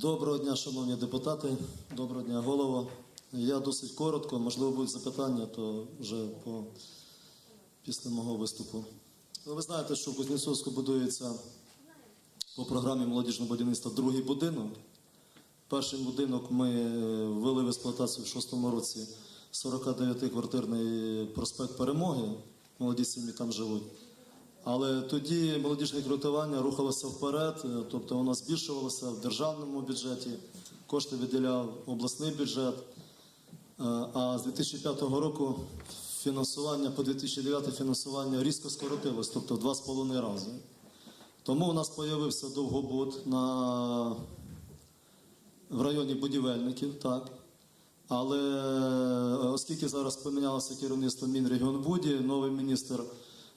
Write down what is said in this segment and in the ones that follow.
Доброго дня, шановні депутати, доброго дня, голово. Я досить коротко, можливо, будуть запитання, то вже по, після мого виступу. Ну, Ви знаєте, що в Кузнєцовську будується по програмі молодіжного будівництва другий будинок. Перший будинок ми е, ввели в експлуатацію в 2006 році 49-квартирний проспект Перемоги. Молоді сім'ї там живуть. Але тоді молодіжне кредитування рухалося вперед, е, тобто воно збільшувалося в державному бюджеті, кошти виділяв обласний бюджет. Е, А з 2005 року фінансування по 2009 фінансування різко скоротилось, тобто два з половиною рази. Тому у нас з'явився довгобуд на в районі будівельників, так. Але е, оскільки зараз помінялося керівництво Мінрегіонбуді, новий міністр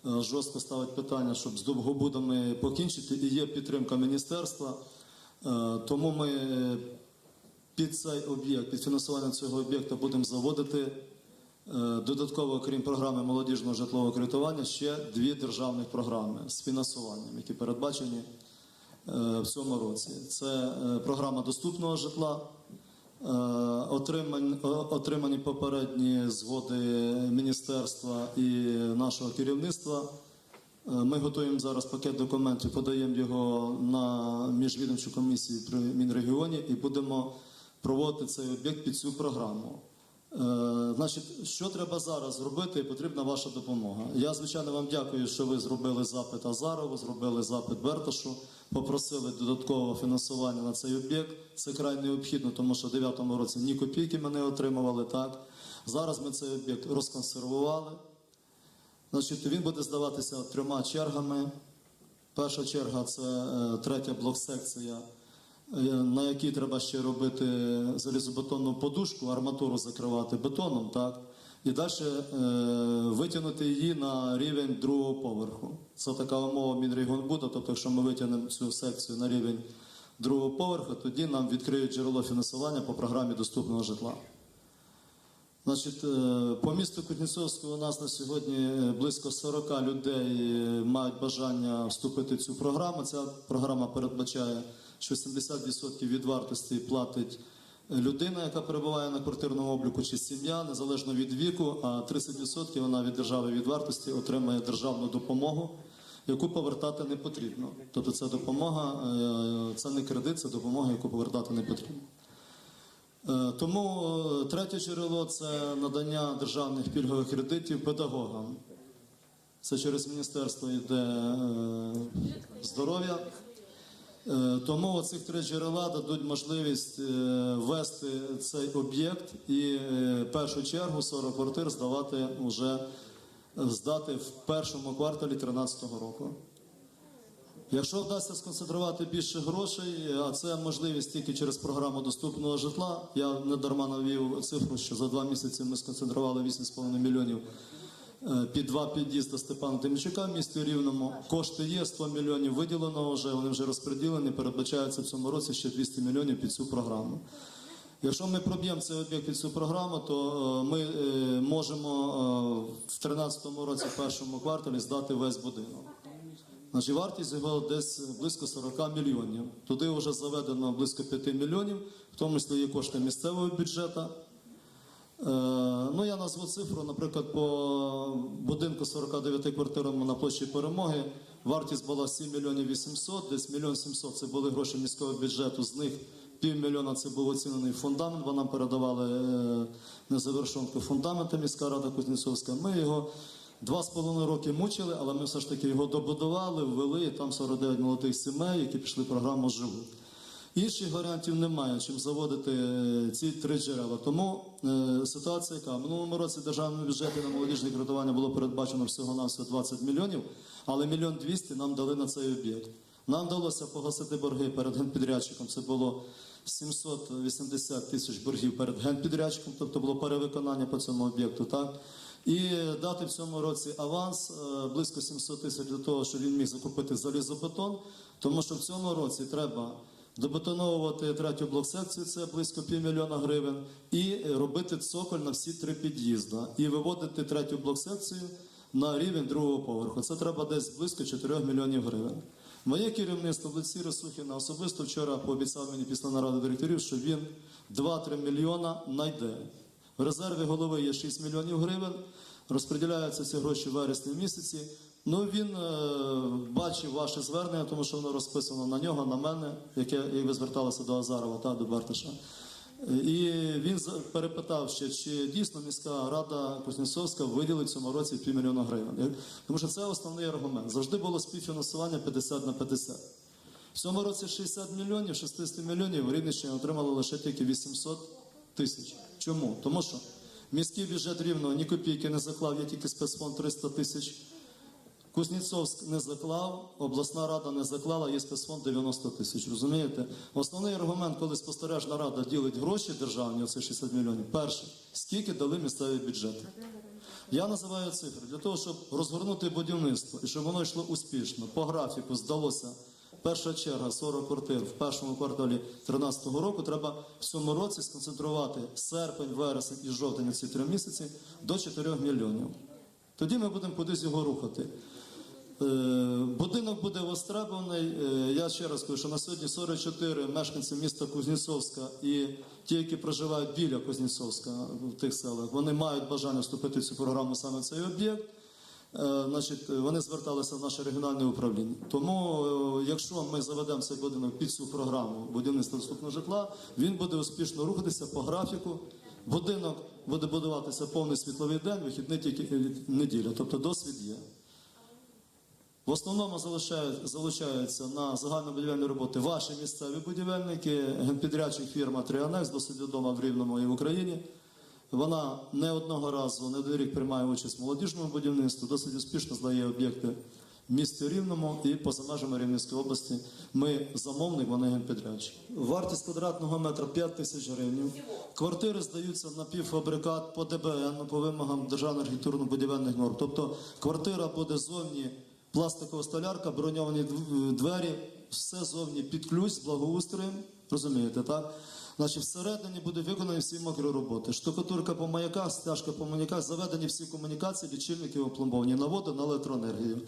жорстко ставить питання, щоб з довгобудами покінчити, і є підтримка міністерства. Е, Тому ми е, під цей об'єкт, під фінансування цього об'єкта будемо заводити е, додатково, крім програми молодіжного житлового кредитування, ще дві державних програми з фінансуванням, які передбачені е, в цьому році. Це е, програма доступного житла, е, отримані, отримані попередні згоди міністерства і нашого керівництва. Е, Ми готуємо зараз пакет документів, подаємо його на міжвідомчу комісію при Мінрегіоні і будемо проводити цей об'єкт під цю програму. Е, Значить, що треба зараз зробити? Потрібна ваша допомога. Я, звичайно, вам дякую, що ви зробили запит Азарову, зробили запит Берташу, попросили додаткового фінансування на цей об'єкт. Це край необхідно, тому що в 2009 році ні копійки ми не отримували. Так зараз ми цей об'єкт розконсервували. Значить, він буде здаватися трьома чергами. Перша черга це е, третя блок-секція, е, на якій треба ще робити залізобетонну подушку, арматуру закривати бетоном, так? І далі е, витягнути її на рівень другого поверху. Це така умова Мінрегіонбуду, тобто, якщо ми витягнемо цю секцію на рівень другого поверху, тоді нам відкриють джерело фінансування по програмі доступного житла. Значить, е, по місту Кузнєцовську у нас на сьогодні е, близько 40 людей мають бажання вступити в цю програму. Ця програма передбачає, що 70% від вартості платить людина, яка перебуває на квартирному обліку, чи сім'я, незалежно від віку, а 30% вона від держави від вартості отримає державну допомогу, яку повертати не потрібно. Тобто це допомога, е, це не кредит, це допомога, яку повертати не потрібно. Е, Тому е, третє джерело це надання державних пільгових кредитів педагогам. Це через міністерство йде здоров'я. Е, Тому цих три джерела дадуть можливість е, ввести цей об'єкт і е, першу чергу 40 квартир здавати вже здати в першому кварталі 2013 року. Якщо вдасться сконцентрувати більше грошей, а це можливість тільки через програму доступного житла. Я не дарма навів цифру, що за два місяці ми сконцентрували 8,5 мільйонів е, під два під'їзди Степана Тимчука в місті Рівному. Кошти є, 100 мільйонів виділено вже, вони вже розподілені. Передбачається в цьому році ще 200 мільйонів під цю програму. Якщо ми проб'ємо цей об'єкт під цю програму, то е, ми е, можемо е, в 2013 році, в першому кварталі, здати весь будинок. Значить, вартість його десь близько 40 мільйонів. Туди вже заведено близько 5 мільйонів, в тому числі є кошти місцевого бюджету. Ну, я назву цифру, наприклад, по будинку 49 квартирам на площі перемоги вартість була 7 мільйонів 800, десь мільйон 700 це були гроші міського бюджету, з них півмільйона це був оцінений фундамент, бо нам передавали е, незавершенку фундамента міська рада Кузнєцовська. Ми його два з половиною роки мучили, але ми все ж таки його добудували, ввели, і там 49 молодих сімей, які пішли програму «Живуть». Інших варіантів немає, чим заводити е, ці три джерела. Тому е, ситуація яка? В минулому році державному бюджеті на молодіжне кредитування було передбачено всього-навсього 20 мільйонів, але мільйон 200 нам дали на цей об'єкт. Нам вдалося погасити борги перед генпідрядчиком. Це було 780 тисяч боргів перед генпідрядчиком, тобто було перевиконання по цьому об'єкту. Так? І дати в цьому році аванс е, близько 700 тисяч для того, щоб він міг закупити залізобетон, тому що в цьому році треба добетоновувати третю блок-секцію, це близько півмільйона гривень, і робити цоколь на всі три під'їзди, і виводити третю блок-секцію на рівень другого поверху. Це треба десь близько 4 мільйонів гривень. Моє керівництво лиці Росухіна особисто вчора пообіцяв мені після наради директорів, що він 2-3 мільйона знайде. В резерві голови є 6 мільйонів гривень, розподіляються ці гроші в вересні місяці. Ну він е, бачив ваше звернення, тому що воно розписано на нього, на мене, яке як ви зверталися до Азарова та до Барташа. І він перепитав ще, чи дійсно міська рада Кузнєцовська виділить цьому році півмільйона гривень. Тому що це основний аргумент. Завжди було співфінансування 50 на 50. В цьому році 60 мільйонів, 60 мільйонів Рівненщина отримала лише тільки 800 тисяч. Чому? Тому що міський бюджет рівно ні копійки не заклав, є тільки спецфонд 300 тисяч. Кузнєцовськ не заклав, обласна рада не заклала, є спецфонд 90 тисяч. Розумієте? Основний аргумент, коли спостережна рада ділить гроші державні, оце 60 мільйонів. Перше, скільки дали місцеві бюджети. Я називаю цифри для того, щоб розгорнути будівництво і щоб воно йшло успішно. По графіку здалося. Перша черга 40 квартир в першому кварталі 2013 року. Треба в цьому році сконцентрувати серпень, вересень і жовтень ці три місяці до 4 мільйонів. Тоді ми будемо кудись його рухати. Е, Будинок буде востребований. Е, Я ще раз кажу, що на сьогодні 44 мешканці міста Кузнєцовська і ті, які проживають біля Кузнєцовська в тих селах, вони мають бажання вступити в цю програму саме цей об'єкт. Е, Значить, вони зверталися в наше регіональне управління. Тому, якщо ми заведемо цей будинок під цю програму будівництва доступного житла, він буде успішно рухатися по графіку. Будинок буде будуватися повний світловий день, вихідний тільки неділя, тобто досвід є. В основному залишають- залучаються на загальнобудівельні роботи ваші місцеві будівельники, генпідрядчик фірма Тріанекс, досить відома в Рівному і в Україні. Вона не одного разу, не один приймає участь в молодіжному будівництві, досить успішно здає об'єкти в місті Рівному і поза межами Рівненської області. Ми замовник, вони генпідрядчик. Вартість квадратного метра 5 тисяч гривень. Квартири здаються на півфабрикат по ДБН, по вимогам державних архітектурно-будівельних норм. Тобто квартира буде зовні пластикова столярка, броньовані двері, все зовні під ключ благоустроєм. Розумієте, так? Значить, всередині буде виконані всі мокрі роботи. Штукатурка по маяках, стяжка по маяках, заведені всі комунікації, лічильники опломбовані на воду, на електроенергію.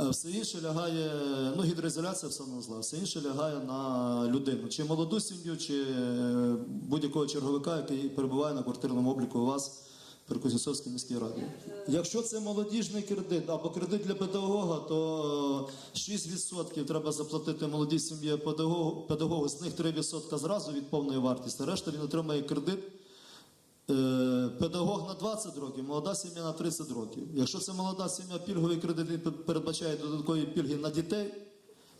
Е, Все інше лягає, ну гідроізоляція все зла, все інше лягає на людину. Чи молоду сім'ю, чи е, будь-якого черговика, який перебуває на квартирному обліку у вас при Кузнєцовській міській раді. Якщо це молодіжний кредит або кредит для педагога, то е, 6% треба заплатити молодій сім'ї педагогу, педагогу, з них 3% зразу від повної вартості. Решта він отримає кредит Е, Педагог на 20 років, молода сім'я на 30 років. Якщо це молода сім'я, пільговий кредит передбачає додаткові пільги на дітей.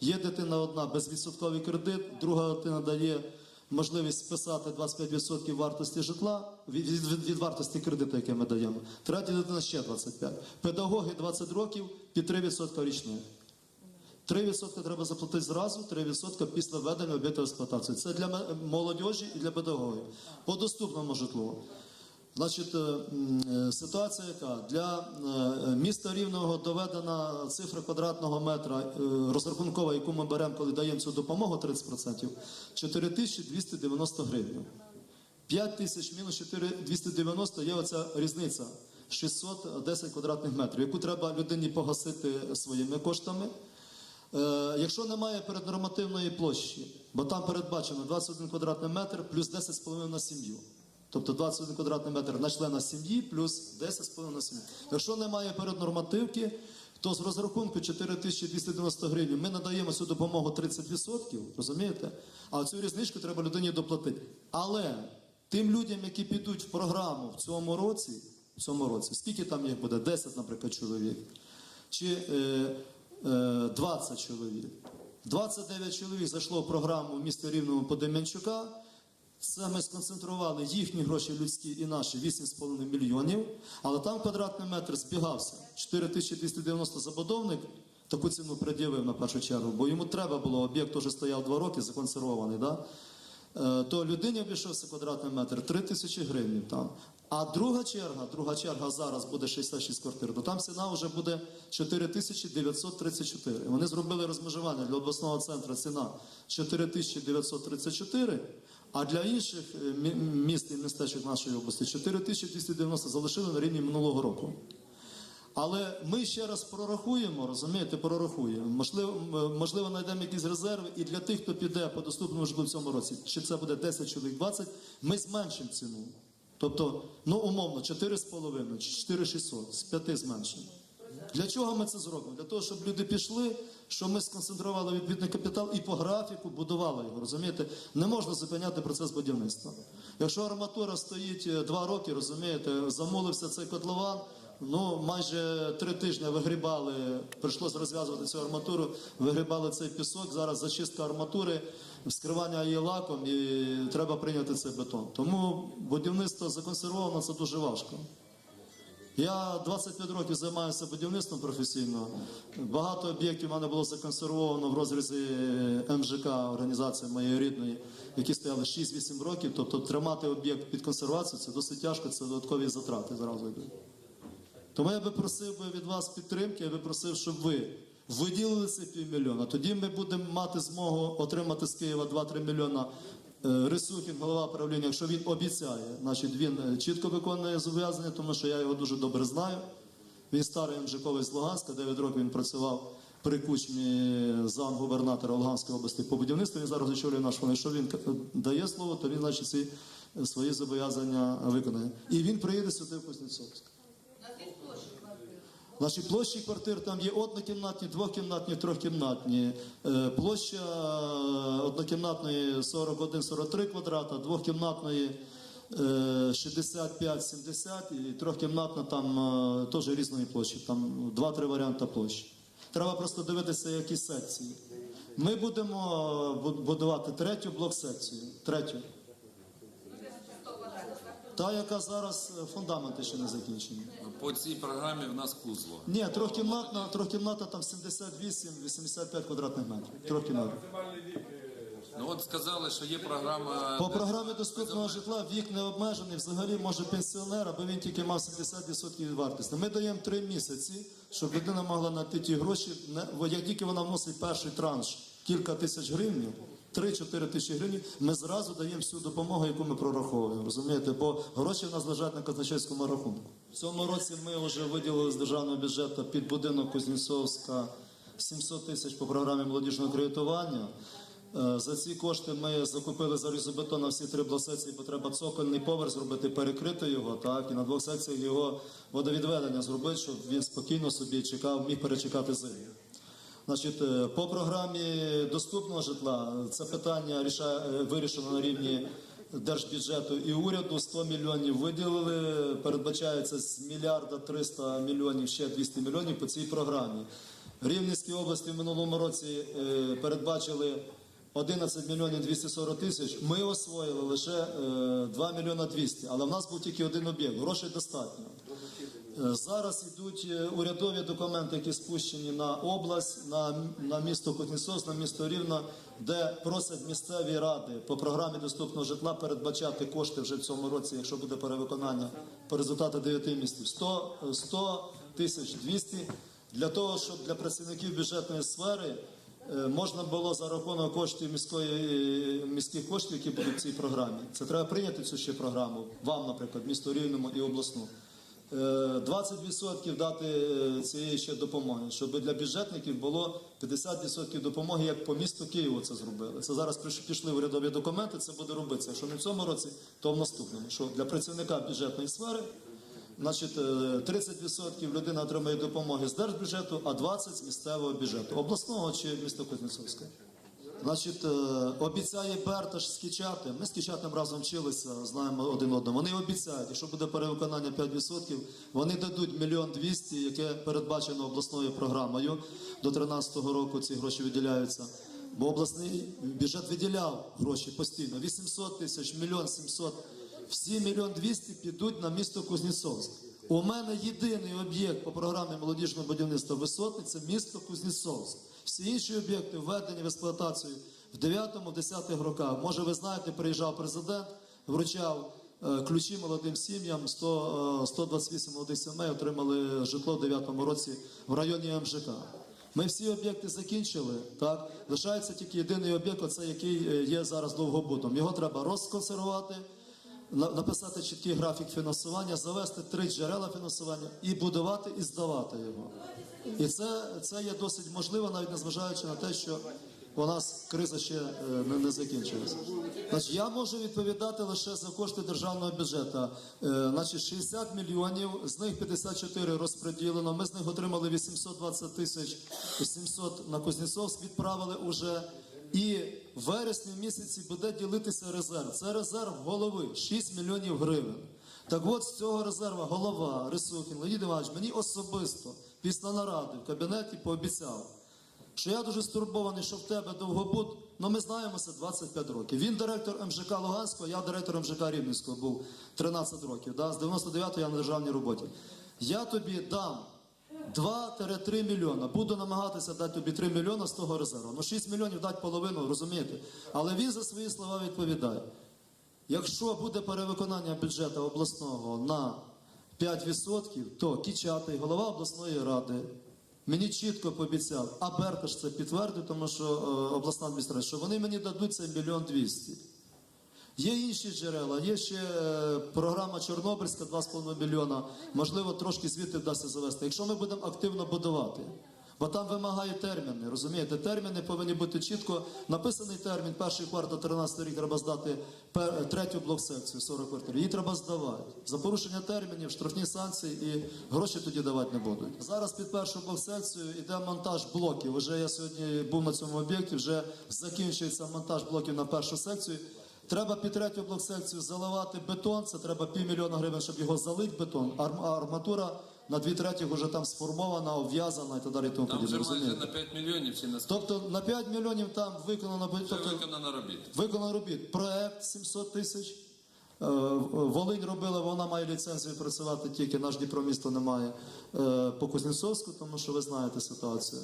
Є дитина одна безвідсотковий кредит, друга дитина дає можливість списати 25% вартості житла від, від, від вартості кредиту, який ми даємо. Третя дитина ще 25. Педагоги 20 років під 3% річних. 3% треба заплатити зразу, 3% після введення об'єкту експлуатації. Це для молодіжі і для педагогів. По доступному житлу. Значить, е, е, ситуація яка? Для е, міста Рівного доведена цифра квадратного метра розрахункова, яку ми беремо, коли даємо цю допомогу 30%, 4290 гривень. 5 тисяч мінус 4290 є оця різниця 610 квадратних метрів, яку треба людині погасити своїми коштами. Якщо немає переднормативної площі, бо там передбачено 21 квадратний метр плюс 10,5 на сім'ю. Тобто 21 квадратний метр на члена сім'ї плюс 10,5 на сім'ю. Якщо немає переднормативки, то з розрахунку 4290 гривень ми надаємо цю допомогу 30%, розумієте? А цю різничку треба людині доплатити. Але тим людям, які підуть в програму в цьому році, в цьому році, скільки там їх буде? 10, наприклад, чоловік. Чи е, е, 20 чоловік. 29 чоловік зайшло в програму в місті Рівному по Це ми сконцентрували їхні гроші людські і наші 8,5 мільйонів. Але там квадратний метр збігався. 4290 забудовник таку ціну пред'явив на першу чергу, бо йому треба було, об'єкт вже стояв 2 роки, законсервований. Да? Е, то людині обійшовся квадратний метр 3 тисячі гривень там. А друга черга, друга черга зараз буде 66 квартир, то там ціна вже буде 4934. Вони зробили розмежування для обласного центру ціна 4934, а для інших е, міст і містечок нашої області 4290 залишили на рівні минулого року. Але ми ще раз прорахуємо, розумієте, прорахуємо. Можливо, можливо, знайдемо якісь резерви, і для тих, хто піде по доступному житлу в цьому році, чи це буде 10 чоловік 20, ми зменшимо ціну. Тобто, ну умовно, 4,5 чи 4,600, з 5 зменшимо. Для чого ми це зробимо? Для того, щоб люди пішли, щоб ми сконцентрували відповідний капітал і по графіку будували його. Розумієте, не можна зупиняти процес будівництва. Якщо арматура стоїть е, два роки, розумієте, замулився цей котлован. Ну, майже три тижні вигрібали, прийшлося розв'язувати цю арматуру, вигрібали цей пісок. Зараз зачистка арматури, вскривання її лаком, і треба прийняти цей бетон. Тому будівництво законсервовано це дуже важко. Я 25 років займаюся будівництвом професійно. Багато об'єктів в мене було законсервовано в розрізі МЖК, організації моєї рідної, які стояли 6-8 років. Тобто тримати об'єкт під консервацію це досить тяжко, це додаткові затрати зразу йдуть. Тому я би просив би від вас підтримки, я би просив, щоб ви виділили ці півмільйона. Тоді ми будемо мати змогу отримати з Києва 2-3 мільйона. Е, Рисухін, голова правління, якщо він обіцяє, значить він е, чітко виконує зобов'язання, тому що я його дуже добре знаю. Він старий МЖКовець з Луганська, 9 років він працював при кучмі замгубернатора Луганської області по будівництву. Він зараз очолює наш фонд. Якщо він дає слово, то він значить ці е, свої зобов'язання виконає. І він приїде сюди в Кузнєцовськ. Наші площі квартир там є однокімнатні, двокімнатні, трьохкімнатні. Е, Площа е, однокімнатної 41-43 квадрата, двохкімнатної е, 65-70 і трьохкімнатна там е, теж різної площі. Там два-три варіанти площі. Треба просто дивитися, які секції. Ми будемо е, будувати третю блок-секцію. Третю. Та, яка зараз е, фундаменти ще не закінчені. По цій програмі в нас кузло. Ні, трьохкімнатна, трьохкімнатна там 78-85 квадратних метрів. Трьохкімнатна. Ну от сказали, що є програма. По програмі доступного житла вік не обмежений. Взагалі може пенсіонер, аби він тільки мав 70% вартості. Ми даємо три місяці, щоб людина могла знайти ті гроші. Як тільки вона вносить перший транш кілька тисяч гривень, 3-4 тисячі гривень, ми зразу даємо всю допомогу, яку ми прораховуємо. Розумієте? Бо гроші в нас лежать на казначейському рахунку. В цьому році ми вже виділили з державного бюджету під будинок Кузнєцовська 700 тисяч по програмі молодіжного кредитування. Е, За ці кошти ми закупили залізобетон на всі три блок-секції, бо треба цокольний поверх зробити, перекрити його, так, і на двох секціях його водовідведення зробити, щоб він спокійно собі чекав, міг перечекати зиму. Значить, е, по програмі доступного житла це питання е, вирішено на рівні держбюджету і уряду. 100 мільйонів виділили. Передбачається з мільярда 300 мільйонів ще 200 мільйонів по цій програмі. Рівненській області в минулому році е, передбачили 11 мільйонів 240 тисяч. Ми освоїли лише е, 2 мільйона 200, але в нас був тільки один об'єкт. Грошей достатньо. Е, Зараз йдуть е, урядові документи, які спущені на область, на, на місто Кузнєцовськ, на місто Рівно, де просять місцеві ради по програмі доступного житла передбачати кошти вже в цьому році, якщо буде перевиконання по результату 9 місяців. 100, е, 100 тисяч 200 для того, щоб для працівників бюджетної сфери е, можна було за рахунок коштів міської міських коштів, які будуть в цій програмі. Це треба прийняти цю ще програму. Вам, наприклад, місто Рівному і обласну. Е, 20% дати е, цієї ще допомоги, щоб для бюджетників було 50% допомоги, як по місту Києву це зробили. Це зараз пішли урядові документи, це буде робитися. Якщо не в цьому році, то в наступному. Що для працівника бюджетної сфери, значить, е, 30% людина отримає допомоги з держбюджету, а 20% з місцевого бюджету, обласного чи міста Кузнєцовське. Значить, е, обіцяє Берташ з Кічатим. Ми з Кічатим разом вчилися, знаємо один одного. Вони обіцяють, якщо буде перевиконання 5%, вони дадуть мільйон двісті, яке передбачено обласною програмою. До 2013 року ці гроші виділяються. Бо обласний бюджет виділяв гроші постійно. 800 тисяч, мільйон 700. Всі мільйон двісті підуть на місто Кузнєцовськ. У мене єдиний об'єкт по програмі молодіжного будівництва висотний це місто Кузнєцовськ. Всі інші об'єкти введені в експлуатацію в 9-10 роках. Може, ви знаєте, приїжджав президент, вручав е, ключі молодим сім'ям. 100, е, 128 молодих сімей отримали житло в 9 році в районі МЖК. Ми всі об'єкти закінчили. Так лишається тільки єдиний об'єкт, оце який е, є зараз довгобутом. Його треба розконсервувати написати чіткий графік фінансування, завести три джерела фінансування і будувати і здавати його. І це, це є досить можливо, навіть незважаючи на те, що у нас криза ще е, не, не закінчилася. Значить, я можу відповідати лише за кошти державного бюджету. Е, Значить, 60 мільйонів, з них 54 розподілено. Ми з них отримали 820 тисяч 700 на Кузнєцовськ відправили уже. І в вересні місяці буде ділитися резерв. Це резерв голови 6 мільйонів гривень. Так от з цього резерву голова Рисухін Леонід Іванович мені особисто після наради в кабінеті пообіцяв, що я дуже стурбований, що в тебе довгобуд. Ну ми знаємося 25 років. Він директор МЖК Луганського, я директор МЖК Рівненського був 13 років. Да? З 99-го я на державній роботі. Я тобі дам 2-3 мільйона. Буду намагатися дати тобі 3 мільйона з того резерву. Ну 6 мільйонів дати половину, розумієте? Але він за свої слова відповідає. Якщо буде перевиконання бюджету обласного на 5%, то Кічатий, голова обласної ради, мені чітко пообіцяв, а Берташ це підтвердив, тому що е, обласна адміністрація, що вони мені дадуть це мільйон двісті. Є інші джерела, є ще е, програма Чорнобильська 2,5 мільйона. Можливо, трошки звідти вдасться завести. Якщо ми будемо активно будувати, бо там вимагає терміни, розумієте? Терміни повинні бути чітко написаний термін. Перший квартал 13 рік треба здати третю блок-секцію 40 квартир. Її треба здавати. За порушення термінів, штрафні санкції і гроші тоді давати не будуть. Зараз під першу блок-секцію йде монтаж блоків. Уже я сьогодні був на цьому об'єкті, вже закінчується монтаж блоків на першу секцію. Треба під третю блок-секцію заливати бетон, це треба півмільйона гривень, щоб його залити бетон. А арматура на дві третіх вже там сформована, обв'язана і так далі. Тому Там вже майже на 5 мільйонів чи на Тобто на 5 мільйонів там виконано тобто, виконано робіт. виконано робіт. Проект 700 тисяч. Е, Волинь робила, вона має ліцензію працювати тільки наш Дніпромісто не має е, по Кузнєцовську, тому що ви знаєте ситуацію.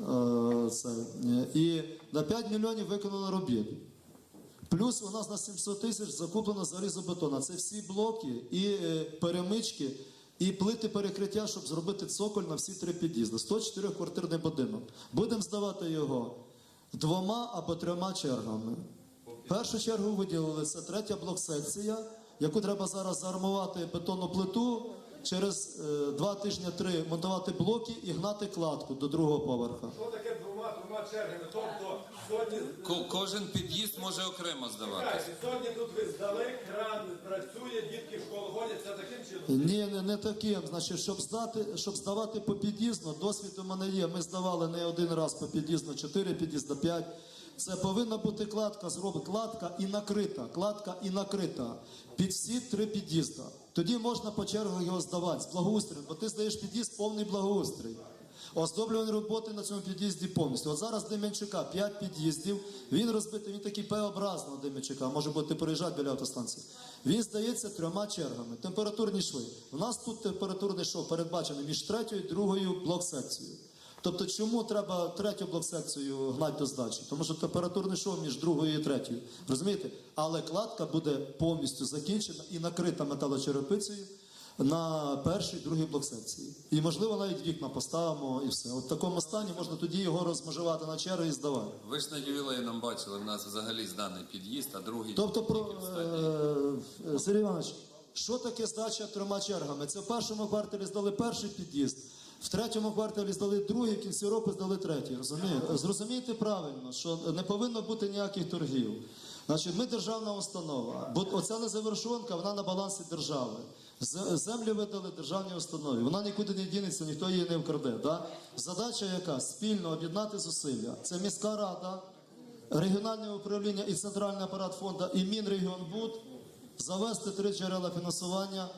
Е, Це. І на 5 мільйонів виконано робіт. Плюс у нас на 700 тисяч закуплено залізобетона. Це всі блоки і е, перемички, і плити перекриття, щоб зробити цоколь на всі три під'їзди. 104 квартирний будинок. Будемо здавати його двома або трьома чергами. Першу чергу виділили це третя блок-секція, яку треба зараз заармувати бетонну плиту. Через е, два тижні три монтувати блоки і гнати кладку до другого поверха. Двома чергами? Тобто сьогодні Ко- Кожен під'їзд може окремо. Чекайте, сьогодні тут ви здали, кран працює, дітки в школу ходять, це таким чином. Ні, не, не таким. Значить, щоб здати, щоб здавати по під'їзну, досвід у мене є. Ми здавали не один раз по під'їзну, чотири під'їзда, п'ять. Це повинна бути кладка, зроблена кладка і накрита. Кладка і накрита під всі три під'їзда. Тоді можна по чергу його здавати з благоустрою, бо ти здаєш під'їзд повний благоустрій. Оздоблювані роботи на цьому під'їзді повністю. От зараз Деменчука 5 під'їздів. Він розбитий, він такий П-образного Деменчука, може бути приїжджати біля автостанції. Він здається трьома чергами. Температурні шви. У нас тут температурний шов передбачений між третьою і другою блок-секцією. Тобто, чому треба третю блок-секцію гнати до здачі? Тому що температурний шов між другою і третьою. Розумієте? Але кладка буде повністю закінчена і накрита металочерепицею на першій, другій блок-секції. І можливо навіть вікна поставимо і все. От в такому стані можна тоді його розмежувати на черги і здавати. Ви ж на ювілейному бачили, в нас взагалі зданий під'їзд, а другий Тобто, про е, е, Сергій Іванович, що таке здача трьома чергами? Це в першому кварталі здали перший під'їзд, в третьому кварталі здали другий, в кінці року здали третій. Розумієте? Зрозумійте правильно, що не повинно бути ніяких торгів. Значить, ми державна установа, бо оця незавершонка, вона на балансі держави. Землю видали державній установі. Вона нікуди не дінеться, ніхто її не вкраде. Да? Задача яка? Спільно об'єднати зусилля. Це міська рада, регіональне управління і центральний апарат фонду і Мінрегіонбуд завести три джерела фінансування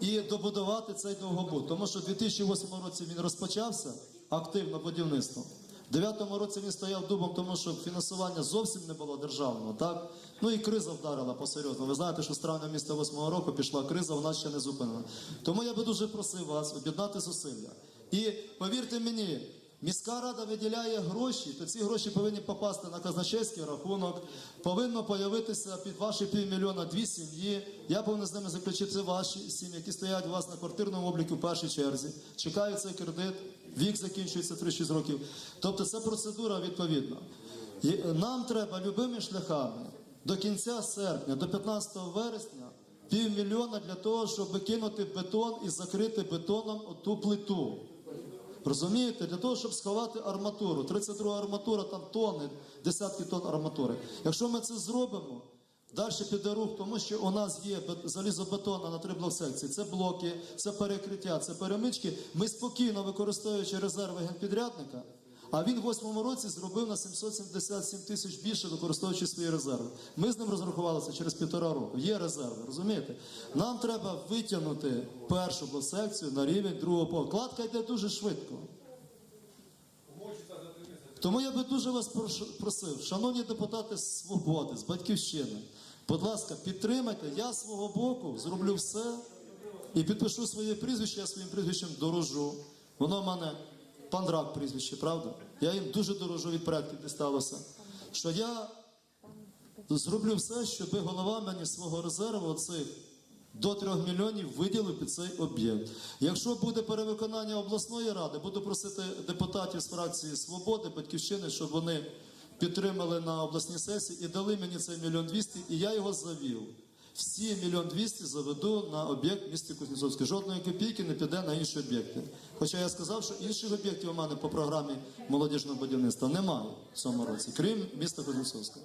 і добудувати цей довгобуд. Тому що в 2008 році він розпочався активно будівництво. В 2009 році він стояв дубом, тому що фінансування зовсім не було державного. Так? Ну і криза вдарила посерйозно. Ви знаєте, що з травня міста 8 року пішла криза, вона ще не зупинена. Тому я би дуже просив вас об'єднати зусилля. І повірте мені, Міська рада виділяє гроші, то ці гроші повинні попасти на казначейський рахунок, повинно появитися під ваші півмільйона дві сім'ї. Я повинен з ними заключити ваші сім'ї, які стоять у вас на квартирному обліку в першій черзі, чекають цей кредит, вік закінчується 3-6 років. Тобто це процедура відповідна. Нам треба любими шляхами до кінця серпня, до 15 вересня півмільйона для того, щоб кинути бетон і закрити бетоном ту плиту. Розумієте, для того, щоб сховати арматуру. 32 арматура, там тонни, десятки тонн арматури. Якщо ми це зробимо, далі піде рух, тому що у нас є бет- залізобетонна на три блок-секції. Це блоки, це перекриття, це перемички. Ми спокійно використовуючи резерви генпідрядника. А він в восьмому році зробив на 777 тисяч більше, використовуючи свої резерви. Ми з ним розрахувалися через півтора року. Є резерви, розумієте? Нам треба витягнути першу блок-секцію на рівень другого поверху. Кладка йде дуже швидко. Тому я би дуже вас просив, шановні депутати з свободи, з батьківщини, будь ласка, підтримайте. Я з свого боку зроблю все і підпишу своє прізвище, я своїм прізвищем дорожу. Воно в мене пандрак прізвище, правда? Я їм дуже дорожу від предків дісталося. Що я зроблю все, щоб голова мені свого резерву оцих до 3 мільйонів виділив під цей об'єкт. Якщо буде перевиконання обласної ради, буду просити депутатів з фракції Свободи, Батьківщини, щоб вони підтримали на обласній сесії і дали мені цей мільйон двісті, і я його завів. Всі мільйон двісті заведу на об'єкт міста Кузнєцовське. Жодної копійки не піде на інші об'єкти. Хоча я сказав, що інших об'єктів у мене по програмі молодіжного будівництва немає в цьому році, крім міста Кузнєцовська.